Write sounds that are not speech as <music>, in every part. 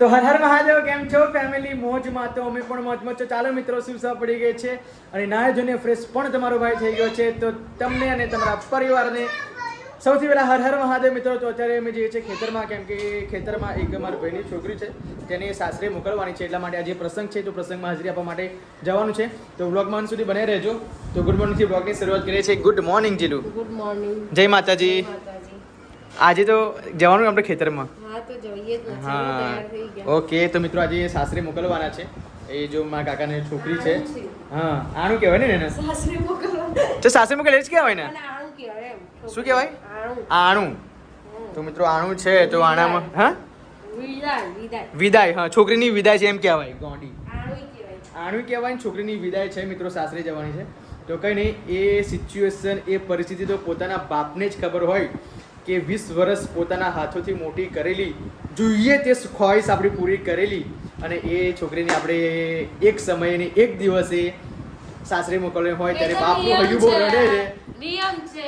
તો હર હર મહાદેવ કેમ છો? ફેમિલી મોજમાં તો અમે પણ મોજમાં છો. ચાલો મિત્રો સુસા પડી ગઈ છે અને નાય જોને ફ્રેશ પણ તમારો ભાઈ થઈ ગયો છે. તો તમને અને તમારા પરિવારને સૌથી પહેલા હર હર મહાદેવ મિત્રો તો અત્યારે અમે જઈએ છીએ ખેતરમાં કેમ કે ખેતરમાં એક મારા ભાઈની છોકરી છે. તેને સાસરે મોકલવાની છે એટલા માટે આજે પ્રસંગ છે તો પ્રસંગમાં હાજરી આપવા માટે જવાનું છે. તો વ્લોગમાં સુધી બને રહેજો. તો ગુડ મોર્નિંગથી વ્લોગની શરૂઆત કરીએ છીએ. Good morning Jilu. Good morning જય માતાજી. આજે તો જવાનું આપણે ખેતરમાં. હા ઓકે તો મિત્રો આજે સાસરે મોકલવાના છે. એ જો મારા કાકાની છોકરી છે. હા આણું કહેવાય ને એને? સાસરે મોકલવા. તો સાસરે મોકલે જ કહેવાય ને? શું કહેવાય? આણું. તો મિત્રો આણું છે તો આણામાં હા? વિદાય હા છોકરીની વિદાય છે એમ કહેવાય ગોંડી. આણું કહેવાય. આણું કહેવાય ને છોકરીની વિદાય છે મિત્રો સાસરે જવાની છે. તો કંઈ નહીં એ સિચ્યુએશન એ પરિસ્થિતિ તો પોતાના બાપને જ ખબર હોય. કે વીસ વર્ષ પોતાના હાથોથી મોટી કરેલી જોઈએ તે ખ્વાહિશ આપણી પૂરી કરેલી. અને એ છોકરીને આપણે એક સમયે એક દિવસે સાસરે મોકલવી હોય ત્યારે બાપનું હજુ બહુ. રડે છે. નિયમ છે.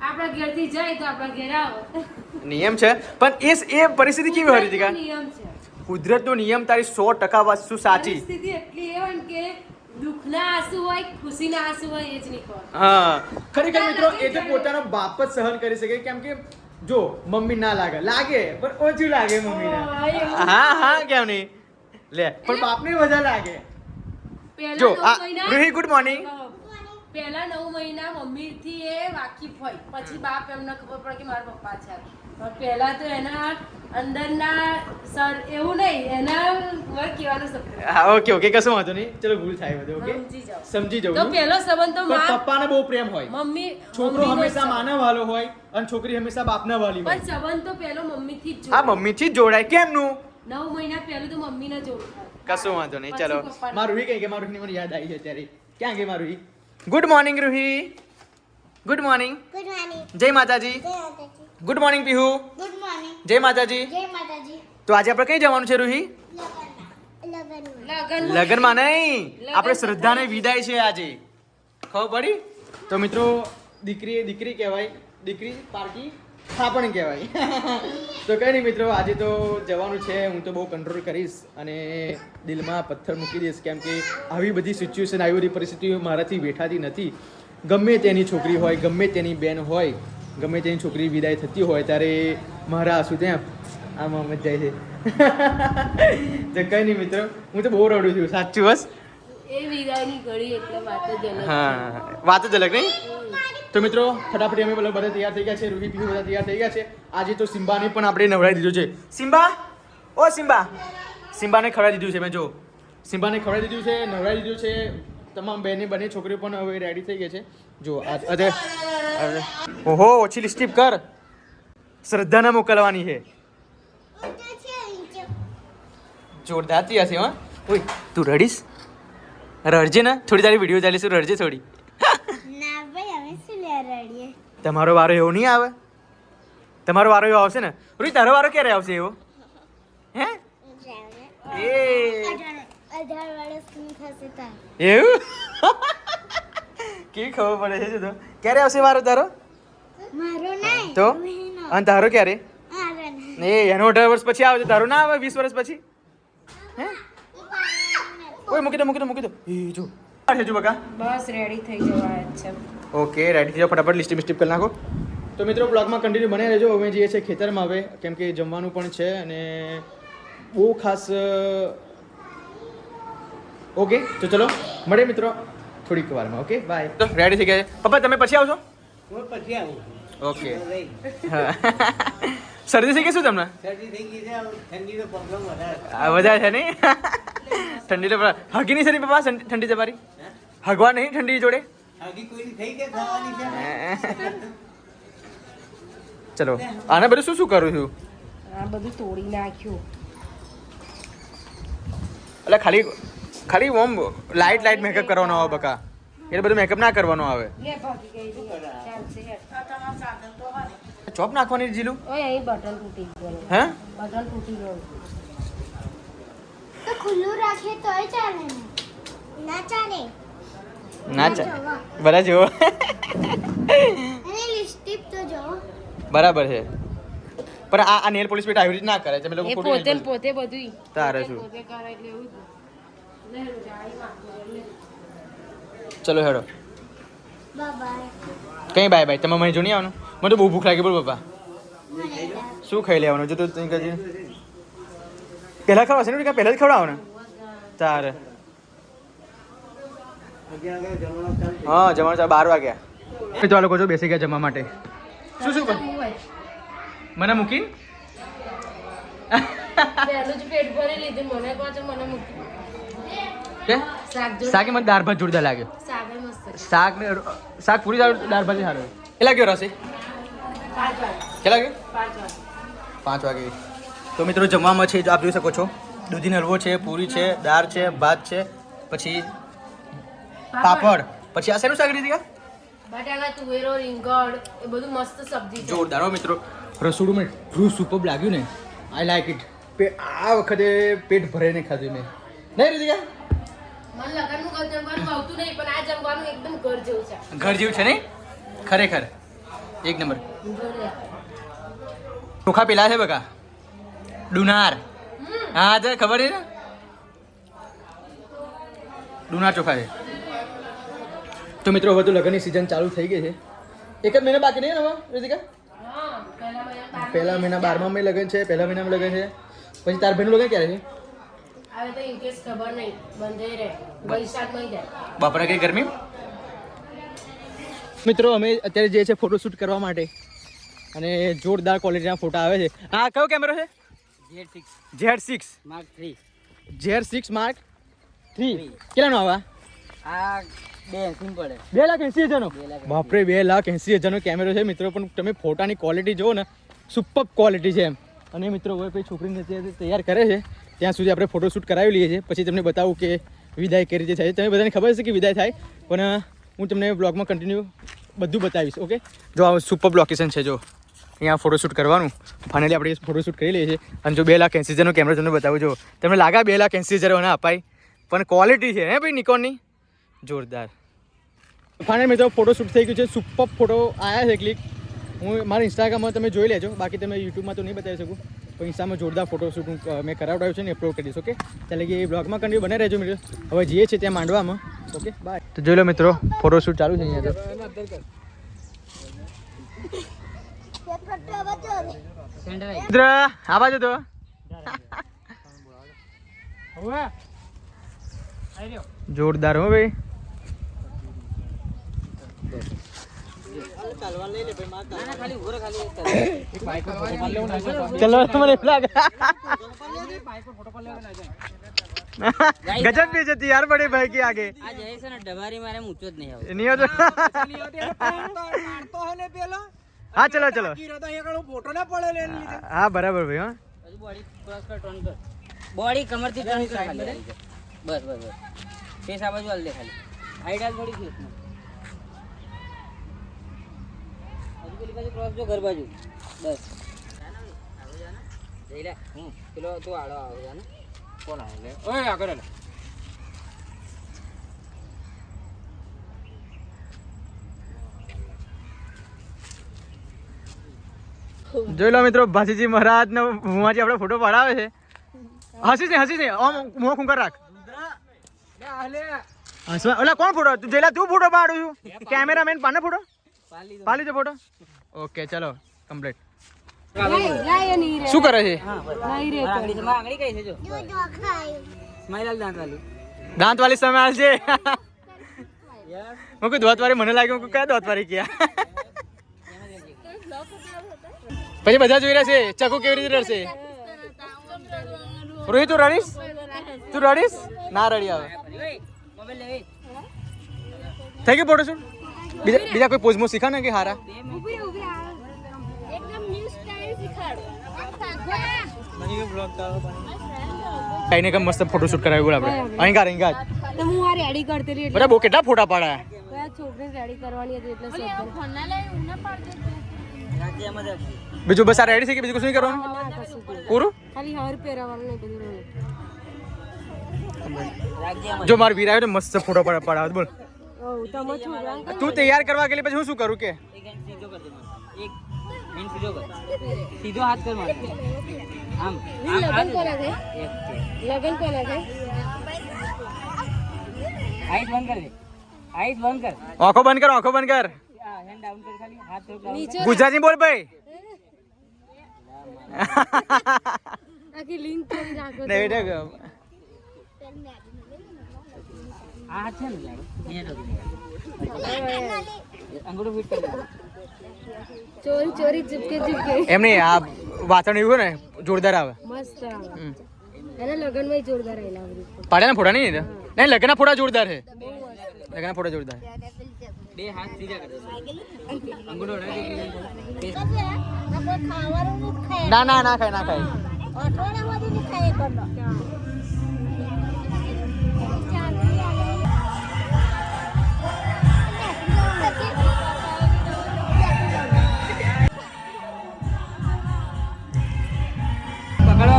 આપણા ઘેરથી જાય તો આપણા ઘેર આવો. નિયમ છે. પણ એ એ પરિસ્થિતિ કેવી રીતિકા? નિયમ છે. કુદરતનો નિયમ તારી સો ટકા વસ્તુ સાચી? પરિસ્થિતિ એટલી એ હોય કે દુઃખના આંસુ હોય ખુશીના આંસુ હોય એ જ નહીં ખબર. હા. ખરેખર મિત્રો એ તો પોતાનો બાપ જ સહન કરી શકે કેમ કે જો મમ્મી ના લાગે. લાગે પણ ઓછું લાગે મમ્મીને. હા, હા હા કેમ નહીં? લે. પણ બાપને વધારે લાગે. પહેલા જો આ મહિના- રૂહી ગુડ મોર્નિંગ પહેલા નવ મહિના મમ્મી થી એ વાકેફ હોય. પછી બાપ એમને ખબર પડે કે મારા પપ્પા છે. પણ પહેલા તો એના અંદરના સર એવું નહીં એના વર્ક શબ્દ. હા ઓકે ઓકે કશું વાંધો નહીં. ચલો ભૂલ થાય બધું ઓકે સમજી જાઓ. તો પહેલો સંબંધ તો માં પપ્પાને બહુ પ્રેમ હોય. મમ્મી છોકરો હંમેશા માના વાલો હોય અને છોકરી હંમેશા બાપના વાલી હોય. પણ સંબંધ તો પહેલો મમ્મી થી જ હા મમ્મી થી જ જોડાય. કેમનું? નવ મહિના પહેલું તો મમ્મીને જોડાય કશું વાંધો નહીં ચલો. મારું રૂહી કઈ કે મારું મને યાદ આવી છે ત્યારે. ક્યાં ગઈ મારું Ruhi good morning Ruhi good morning good morning જય માતાજી. જય માતાજી. Good morning Pihu good morning જય માતાજી. જય માતાજી. તો આજે આપણે કઈ જવાનું છે રૂહી લગ્નમાં. નહીં. આપણે શ્રદ્ધાને વિદાય છે આજે. ખબર પડી? તો મિત્રો દીકરી એ દીકરી કહેવાય દીકરી પારકી થાપણ કહેવાય. <laughs> તો કઈ નહીં મિત્રો આજે તો જવાનું છે હું તો બહુ કંટ્રોલ કરીશ અને દિલમાં પથ્થર મૂકી દઈશ કેમ કે આવી બધી સિચ્યુએશન આવી બધી પરિસ્થિતિઓ મારાથી બેઠાતી નથી. ગમે તેની છોકરી હોય ગમે તેની બેન હોય ગમે તેની છોકરી વિદાય થતી હોય ત્યારે મારા આંસુ ત્યાં. આમ આમ જ જાય છે તો કઈ નહીં મિત્રો હું તો બહુ રડું છું. સાચું બસ? હા વાત જ અલગ નહીં? તો મિત્રો ફટાફટ અમે બધા તૈયાર થઈ ગયા છે રૂહી પીહુ બધા તૈયાર થઈ ગયા છે. આજે તો સિમ્બાને પણ આપણે નવડાવી દીધું છે. સિમ્બા? ઓ સિમ્બા. સિમ્બાને ખવડાવી દીધું છે મેં જો. સિમ્બાને ખવડાવી દીધું છે નવડાવી દીધું છે. તમામ બેને બંને છોકરીઓ પણ હવે રેડી થઈ ગઈ છે. જો આ અરે અરે ઓહો ઓછી લિસ્ટીપ કર. શ્રદ્ધાને મોકલવાની છે. જોરદાર તૈયાર છે હા. ઓય તું રડીશ? રડજે ને થોડી તારી વીડિયો ચાલીશું રડજે થોડી. ના ભાઈ હવે શું લે રડીએ? તમારો વારો એવો નહીં આવે? તમારો વારો એવો આવશે ને? રૂહી તારો વારો ક્યારે આવશે એવો? હે? એ. એવું? કેવી ખબર પડે છે તો ક્યારે આવશે મારો તારો? મારો નહીં તો. અને તારો ક્યારે? એ એનો અઢાર વર્ષ પછી આવે તારું ના આવે વીસ વર્ષ પછી? હે? ઓય મૂકી દો મૂકી દો મૂકી દો. એ જો. છે જો બકા. બસ રેડી થઈ જવાય છે. ઓકે રેડી થઈ જાવ ફટાફટ લિસ્ટ મિસ્ટિપ કરી નાખો. તો મિત્રો બ્લોગમાં કન્ટિન્યુ બને રહેજો. અમે જઈએ છીએ ખેતરમાં હવે કેમ કે જમવાનું પણ છે અને બહુ ખાસ ઓકે તો ચલો મળે મિત્રો થોડીક વારમાં ઓકે? બાય તો રેડી થઈ ગયા પપ્પા તમે પછી આવશો? હું પછી આવું ઓકે. હા. <laughs> શરદી થઈ ગઈ શું તમને? વધારે છે. નહીં? ઠંડી તો હગી નહીં સરી પપ્પા? ઠંડી તમારી હગવા નહીં ઠંડી જોડે? હજી કોઈની થઈ કે થવાની છે? ચલો આને બધું શું શું કરું છું આ બધું તોડી નાખ્યું. એટલે ખાલી ખાલી ઓમ લાઇટ લાઇટ મેકઅપ કરવાનો આવે બકા. એટલે બધું મેકઅપ ના કરવાનો આવે. ચોપ નાખવાની જીલું? ઓય અહીં બટન તૂટી ગયું. હે? બટન તૂટી ગયું. તો ખુલ્લું રાખીએ તોય ચાલે ના. ચાલે. ના ચાલે બધા જુઓ અને લિપસ્ટિક તો જો બરાબર છે. પણ આ આ નેલ પોલિશ પેટ આવી રીતે ના કરે તમે લોકો પોતે પોતે બધું તારે શું? પોતે કરે એટલે એવું. ચલો હેડો. બાય કઈ બાય બાય? તમે મને જો નહીં આવવાનું? મને બહુ ભૂખ લાગી બોલ પપ્પા. શું ખાઈ લેવાનું? જો તો કદી પહેલા છે ને કે પહેલા જ ખવડાવો ને તારે. હા જમવાનું ચાલો બાર વાગ્યા. તો આ લોકો જો બેસી ગયા જમવા માટે. શું શું? મને મૂકી શાક મને દાળ ભાત જોરદાર લાગે. શાક ને શાક પૂરી દાળ ભાત સારું એ લાગ્યો રસી? કેટલા વાગે? પાંચ વાગે. તો મિત્રો જમવામાં છે આપ જોઈ શકો છો. દૂધીનો હલવો છે પૂરી છે દાળ છે ભાત છે પછી પાપડ. પછી આ શેનું શાક ગયા બટાકા તુવેરો રીંગણ એ બધું મસ્ત સબ્જી જોરદાર મિત્રો. રસોડું મેં એટલું સુપર લાગ્યું ને. આઈ લાઈક ઇટ આ વખતે પેટ ભરાઈને ખાધું મેં. નહીં રીતિકા? મને લગનનું જમવાનું ભાવતું નહીં પણ આ જમવાનું એકદમ ઘર જેવું છે. ઘર જેવું છે નહીં? ખરેખર. એક નંબર. ચોખા પેલા છે બકા. ડુનાર. હા તો ખબર છે ને? ડુનાર ચોખા છે. તો મિત્રો હવે તો લગ્નની સિઝન ચાલુ થઈ ગઈ છે. એક જ મહિના બાકી નહીં ને હવે રીતિકા? હા પહેલા મહિના બાર પહેલા મહિના બારમા મહિને લગ્ન છે પહેલા મહિનામાં લગ્ન છે. પછી તાર બહેનનું લગ્ન ક્યારે છે? હવે તો ઇન કેસ ખબર નહીં બંધ રહે. વૈશાખ મહી બાપરા કઈ ગરમી? મિત્રો અમે અત્યારે જે છે ફોટોશૂટ કરવા માટે અને જોરદાર ક્વોલિટીના ફોટા આવે છે. આ કયો કેમેરો છે? Z six. Z six. Mark three Z six mark three કેટલાનો આવા? આ બે લાખ એંસી હજારનો? બાપરે બે લાખ એંસી હજારનો કેમેરો છે મિત્રો પણ તમે ફોટાની ક્વોલિટી જુઓ ને સુપર ક્વોલિટી છે એમ. અને મિત્રો હવે પછી છોકરીને તૈયાર કરે છે ત્યાં સુધી આપણે ફોટોશૂટ કરાવી લઈએ છીએ. પછી તમને બતાવું કે વિદાય કઈ રીતે થાય તમે બધાને ખબર છે કે વિદાય થાય પણ હું તમને બ્લોગમાં કન્ટિન્યુ બધું બતાવીશ ઓકે જો આ સુપર લોકેશન છે, જો. અહીંયા ફોટોશૂટ કરવાનું. ફાઇનલી આપણે ફોટોશૂટ કરી લઈએ છીએ. અને જો બે લાખ એંસી હજારનો કેમેરો તમને બતાવું, જો. તમને લાગે બે લાખ એંસી હજાર અપાય, પણ ક્વોલિટી છે, હે ભાઈ નિકોનની જોરદાર. ફાઇનલ મિત્રો ફોટોશૂટ થઈ ગયું છે. સુપર ફોટો આવ્યા છે ક્લિક હું, મારા ઇન્સ્ટાગ્રામમાં તમે જોઈ લેજો. બાકી તમે યુટ્યુબમાં તો નહીં બતાવી શકું. ઇન્સ્ટામાં જોરદાર ફોટોશૂટ હું મેં કરાવડાવ્યું છે ને અપલોડ કરી દઈશ ઓકે ચાલે કે એ બ્લોગમાં કન્ટિન્યુ બને રહેજો મિત્રો. હવે જઈએ છીએ ત્યાં માંડવામાં ઓકે બાય તો જોઈ લો મિત્રો ફોટોશૂટ ચાલુ છે અહીંયા મિત્ર આ બાજુ તો જોરદાર હો ભાઈ. ચલો મને એવું લાગે गजब बेइज्जती यार बड़े भाई की आगे આ જય છે ને ડબારી મારે ઊંચો જ નહીં આવતો नहीं हो तो हाँ चलो चलो हाँ बराबर भाई हाँ હજુ બોડી ક્રોસ કર ટર્ન કર બોડી કમર થી ટર્ન કર ખાલી બસ બસ બસ ફેસ આ બાજુ હાલ દે ખાલી આઈડિયા થોડી ફેસ પેલી બાજુ ક્રોસ જો ઘર બાજુ. બસ. જઈ લે હું પેલો તું આડો આવે છે ને. કોણ આવે લે ઓય આગળ લે. જોઈ લો મિત્રો ભાસીજી મહારાજ નો મોંમાંથી આપણે ફોટો પડાવે છે. હસીશ ને હસીશ ને ઓમ મોં ખુંકર રાખ. હસવા ઓલા કોણ ફોટો તું જેલા તું ફોટો પાડું છું. કેમેરામેન પાને ફોટો પાલી પાલી દે ફોટો ઓકે ચલો કમ્પ્લીટ શું કરે છે? દાંત વાળી સામે આવશે હું કોઈ દોત મને લાગ્યું કે કયા દોત વાળી ગયા? પછી બધા જોઈ રહ્યા છે ચકુ કેવી રીતે રડશે? રોહિત તું રડીશ? તું રડીશ? ના રડી આવે. થઈ ગયું ફોટો શૂટ બીજા બીજા કોઈ પોઝમાં શીખા ને કે હારા? કઈને કમ મસ્ત ફોટો શૂટ કરાવ્યું બોલ આપણે અહીં ગાર અહીં ગાર તો હું આ રેડી કરતી હતી એટલે બરાબર બહુ કેટલા ફોટા પાડ્યા કયા છોકરીને રેડી કરવાની હતી એટલે શોધતા. રાજ્ય એમ જ રાખી બીજું બસ આ રેડી થઈ ગઈ બીજું કશું નહીં કરવાનું ના, કશું જ નહીં. પૂરું ખાલી હાર પહેરાવાનું ને બધું રહ્યું. રાજ્ય એમ જ જો મારો વીર આવ્યો તો મસ્ત ફોટો પડ- પડાવે બોલ હઉ, તમે છોકરાને તું તૈયાર કરવા ગયેલી પછી હું શું કરું કે મને. સીધો કર સીધો હાથ કર મારે આમ આમ લગન કોના છે? લગન કોના છે. આઈસ બંધ કર દે. આઈસ બંધ કર. આંખો બંધ કર આંખો બંધ કર. હેન્ડ ડાઉન કર ખાલી હાથ નીચે ગુજરાતી બોલ ભાઈ. આખી લિંક કરી રાખો ને બેટા ગમ આ છે ને. અંગૂઠો ફિટ કર દે. ચોરી ચોરી ચૂપકે ચૂપકે એમ નહીં આ વાતાવરણ એવું ને જોરદાર આવે. મસ્ત આવે. એના લગનમાં જોરદાર આવેલા પાડ્યા ને ફોટા નહીં ને? નહીં લગ્નના ફોટા જોરદાર છે. લગ્નના ફોટા જોરદાર. બે હાથ સીધા કર. અંગૂઠો ના ના ના ખાય ના ખાય.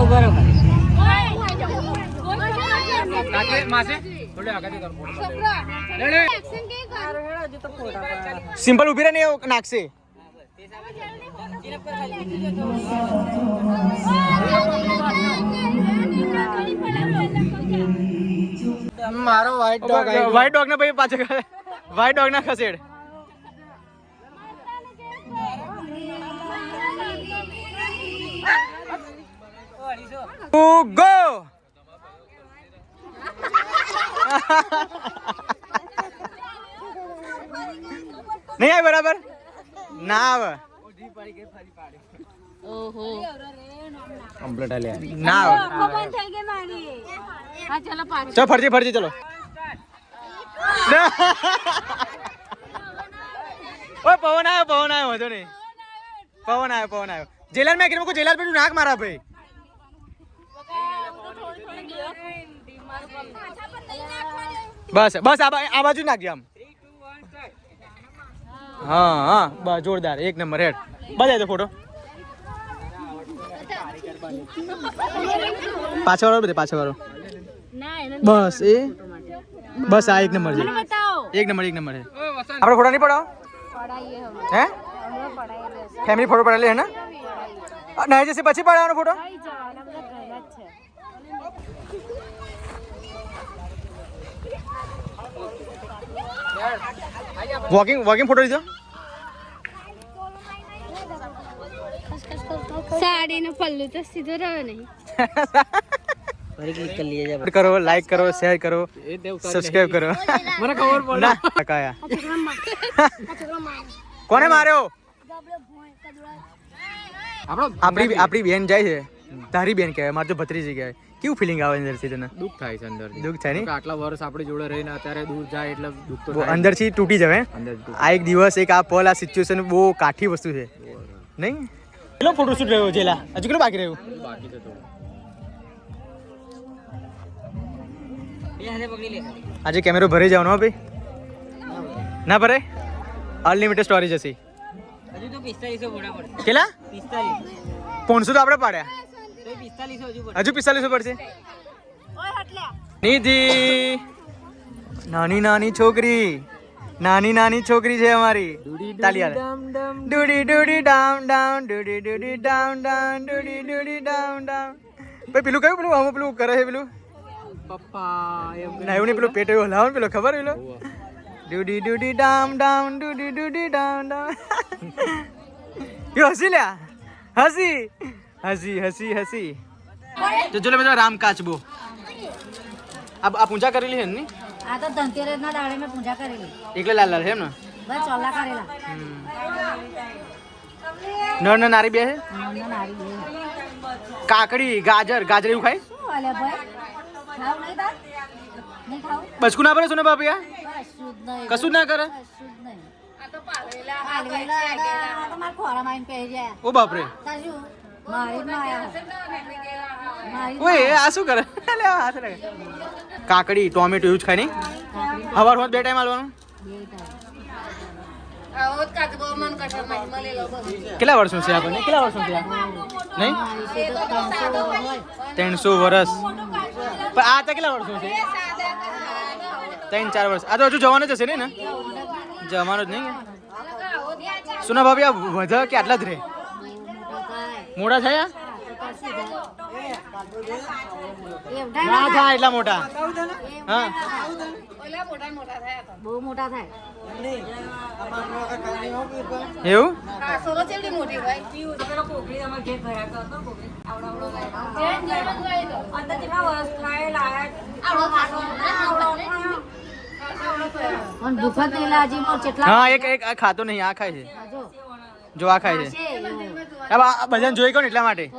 ઊભા રહો સિમ્પલ ઊભી રહે ને એવું નાખશે. મારો વ્હાઈટ ડોગ ને ભાઈ પાછળ વ્હાઈટ ડોગ ના ખસેડ. Two go! નહીં આવે બરાબર? ના આવે. કમ્પ્લીટ આલ્યા. ના આવે. હા ચાલો પાછું. ચલો ફરજી ફરજી ચલો. ઓય પવન આવ્યો પવન આવ્યો વાંધો નહીં. પવન આવ્યો પવન આવ્યો. જેલર મેં કીધું જેલર પેલું નાક મારા ભાઈ. બસ બસ આ આ બાજુ નાખજો આમ. હા હા બસ જોરદાર. એક નંબર હેડ. બધા તો ફોટો પાછો વાળો બધે પાછો વાળો. બસ એ. બસ આ એક નંબર છે. એક નંબર એક નંબર છે. આપણે ફોટો નહીં પડાવો? હે? ફેમિલી ફોટો પડાવી લે હે ને? આ જશે પછી પડાવવાનો ફોટો કઈ જવાના બધા ઘરના જ છે વોકિંગ વોકિંગ ફોટો લીધો સાડી નો પલ્લુ તો સીધો રહ્યો નહીં ફરી ક્લિક કરી લઈએ જા કરો લાઈક કરો શેર કરો સબસ્ક્રાઇબ કરો મને ખબર પડે ના કાયા કોને માર્યો આપણી આપણી બેન જાય છે તારી બેન કહેવાય મારે તો ભત્રીજી કહેવાય કેવું ફિલિંગ આવે અંદરથી તને? દુઃખ થાય છે અંદરથી દુઃખ થાય ને? આટલા વર્ષ આપણે જોડે રહીને અત્યારે દૂર જાય એટલે દુઃખ તો અંદરથી તૂટી જવે આ એક દિવસ એક આ પલ આ સિચ્યુએશન બહુ કાઠી વસ્તુ છે. નહીં? કેટલો ફોટોશૂટ રહ્યો છે હજુ કેટલો બાકી રહ્યું? બાકી છે ખાલી. આજે કેમેરો ભરી જવાનો હો ભાઈ. ના ભરે? અનલિમિટેડ સ્ટોરેજ હશે. હજુ તો પિસ્તાલીસો ફોટા પડશે. કેટલા? પિસ્તાલીસ. પોણસો તો આપણે પાડ્યા. તો હજુ પિસ્તાલીસો પડશે? નિધિ. નાની નાની છોકરી. નાની નાની છોકરી છે અમારી. તાલી હાલે ડુડી ડુડી ડામ ડાઉન ડુડી ડુડી ડાઉન ડાઉન ડુડી ડુડી ડાઉન ડાઉન. ભાઈ પેલું કયું પેલું? આમાં પેલું કરે છે પેલું? પપ્પા ના એવું નહીં પેલું પેટ એવું હલાવો પેલું ખબર પેલો? ડુડી ડુડી ડામ ડામ ડુડી ડુડી ડામ ડામ <laughs> હસી લ્યા. હસી. હસી હસી હસી. તો ચલો બધા રામ કાચબો. આ આ પૂજા કરેલી છે ને આ તો ધનતેરસ ના દાડે મેં પૂજા કરેલી. એકલે લાલ લાલ છે એમ ને? બસ ચોલા કરેલા. નર ને નારી બે છે. કાકડી ગાજર ગાજર એવું ખાય? બચકું ના ભરે સોને બાપિયા કશું જ ના કરે? જ ઓ બાપરે. ઓય આ શું કરે? <laughs> લે હાથ રે કાકડી ટોમેટો યુઝ ખાય નહીં? હવાર હોત બે ટાઈમ આલવાનું કેટલા વર્ષનું છે આપણને કેટલા વર્ષનું છે નહીં? ત્રણસો વર્ષ. પણ આ તો કેટલા વર્ષનું છે? ત્રણ ચાર વર્ષ. આ તો હજુ જવાનું જ હશે ને ને? જવાનું જ નહીં? સુના ભાભી આ વધે કે આટલા જ રહે? મોટા થયા? ના થાય એટલા મોટા. હા. બહુ મોટા થાય. એવું? હા એક એક આ ખાતો નહીં આ ખાય છે. જો આ ખાય છે. બા- જોઈ કોણ એટલા માટે?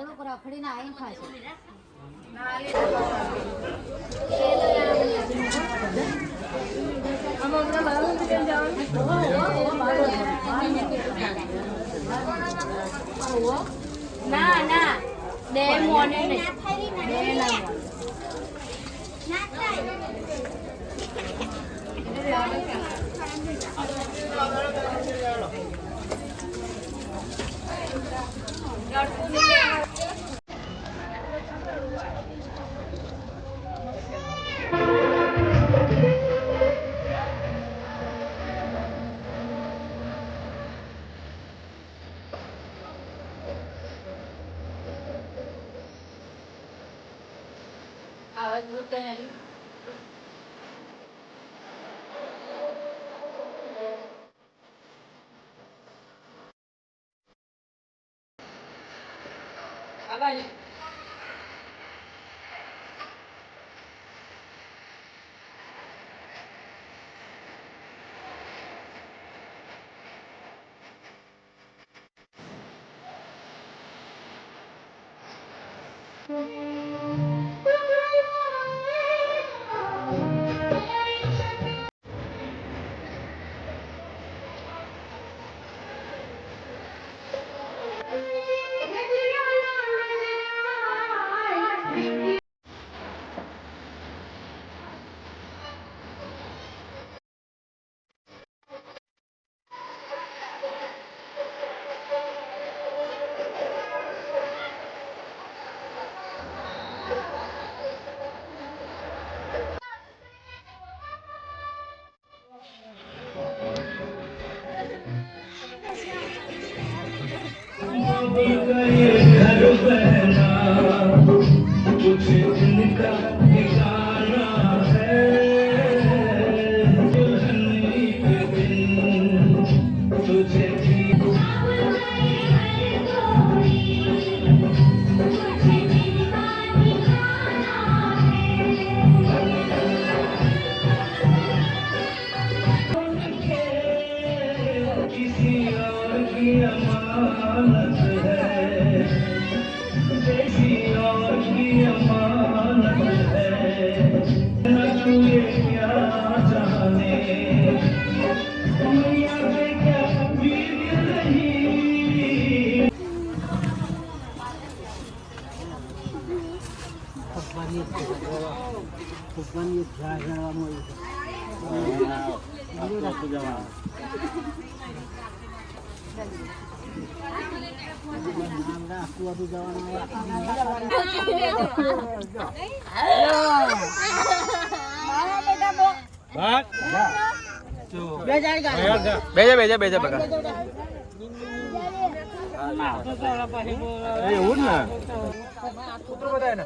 ના ના. બે મોને બે ના મોને. બેજા બેજા બેજા બકા એવું ને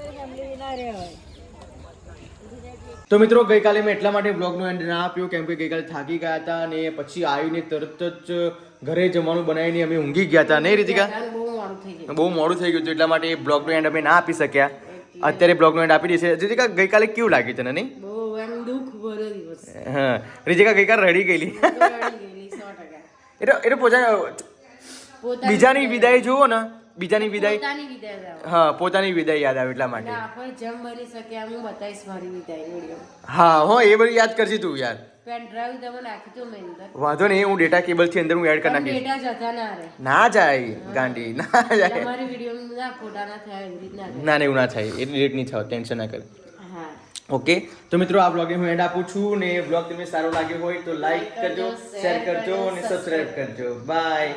તો મિત્રો ગઈકાલે મેં એટલા માટે બ્લોગનો એન્ડ ના આપ્યો કેમ કે ગઈકાલે થાકી ગયા હતા અને પછી આવીને તરત જ ઘરે જમવાનું બનાવીને અમે ઊંઘી ગયા હતા. નહીં રીતિકા? બહુ મોડું થઈ ગયું. હતું એટલા માટે બ્લોગનો એન્ડ અમે ના આપી શક્યા. અત્યારે બ્લોગનો એન્ડ આપી દઈશે રીતિકા ગઈકાલે કેવું લાગ્યું તને નહીં? હા. રીતિકા ગઈકાલે રડી ગયેલી. એટલે એટલે પોતાની બીજાની વિદાય જુઓ ને. બીજાની વિદાય? પોતાની વિદાય જાઓ. હા પોતાની વિદાય યાદ આવે એટલા માટે. ના જેમ બની શકે એમ હું બતાવીશ મારી વિદાય વીડિયો હા હો એ બધું યાદ કરજી તું યાર. પેન ડ્રાઈવ તમે નાખી દો મેં અંદર. વાંધો નહીં હું ડેટા કેબલથી અંદર હું એડ કરી પણ નાખીશ. ડેટા જતા ના રહે ના જાય ગાંડી ના જાય. વીડિયો ના ફોટા ના થયા એવી રીતના. ના ના એવું ના થાય એ ડિલીટ નહીં થાય ટેન્શન ના કરે. હા. ઓકે તો મિત્રો આ બ્લોગને હું એન્ડ આપું છું ને બ્લોગ તમને સારો લાગ્યો હોય તો લાઈક કરજો શેર કરજો અને સબસ્ક્રાઇબ કરજો. બાય